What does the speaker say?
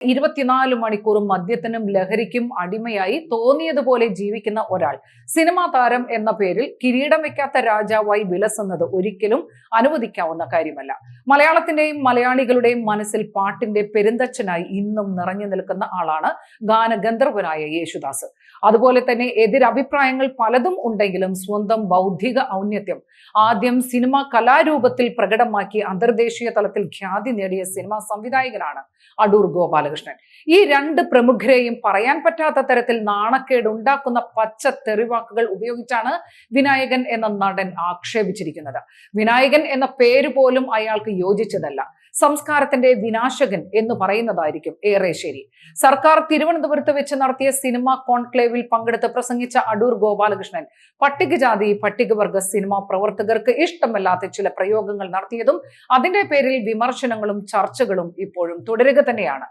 ഇരുപത്തിനാല് മണിക്കൂറും മദ്യത്തിനും ലഹരിക്കും അടിമയായി തോന്നിയതുപോലെ ജീവിക്കുന്ന ഒരാൾ. സിനിമാ താരം എന്ന പേരിൽ കിരീടം വെക്കാത്ത രാജാവായി വിലസുന്നത് ഒരിക്കലും അനുവദിക്കാവുന്ന കാര്യമല്ല. മലയാളത്തിന്റെയും മലയാളികളുടെയും മനസ്സിൽ പാട്ടിന്റെ പെരുന്തച്ഛനായി ഇന്നും നിറഞ്ഞു നിൽക്കുന്ന ആളാണ് ഗാനഗന്ധർവനായ യേശുദാസ്. അതുപോലെ തന്നെ എതിരഭിപ്രായങ്ങൾ പലതും ഉണ്ടെങ്കിലും സ്വന്തം ബൗദ്ധിക ഔന്നത്യം ആദ്യം സിനിമ കലാരൂപത്തിൽ പ്രകടമാക്കി അന്തർദേശീയ തലത്തിൽ ഖ്യാതി നേടിയ സിനിമാ സംവിധായകനാണ് അടൂർ ഗോപാലകൃഷ്ണൻ ഈ രണ്ട് പ്രമുഖരെയും പറയാൻ പറ്റാത്ത തരത്തിൽ നാണക്കേട് ഉണ്ടാക്കുന്ന പച്ച തെറിവാക്കുകൾ ഉപയോഗിച്ചാണ് വിനായകൻ എന്ന നടൻ ആക്ഷേപിച്ചിരിക്കുന്നത്. വിനായകൻ എന്ന പേര് പോലും അയാൾക്ക് യോജിച്ചതല്ല. സംസ്കാരത്തിന്റെ വിനാശകൻ എന്ന് പറയുന്നതായിരിക്കും ഏറെ ശരി. സർക്കാർ തിരുവനന്തപുരത്ത് വെച്ച് നടത്തിയ സിനിമ കോൺക്ലേവിൽ പങ്കെടുത്ത് പ്രസംഗിച്ച അടൂർ ഗോപാലകൃഷ്ണൻ പട്ടികജാതി പട്ടികവർഗ സിനിമാ പ്രവർത്തകർക്ക് ഇഷ്ടമല്ലാത്ത ചില പ്രയോഗങ്ങൾ നടത്തിയതും അതിന്റെ പേരിൽ വിമർശനങ്ങളും ചർച്ചകളും ഇപ്പോഴും തുടരുക തന്നെയാണ്.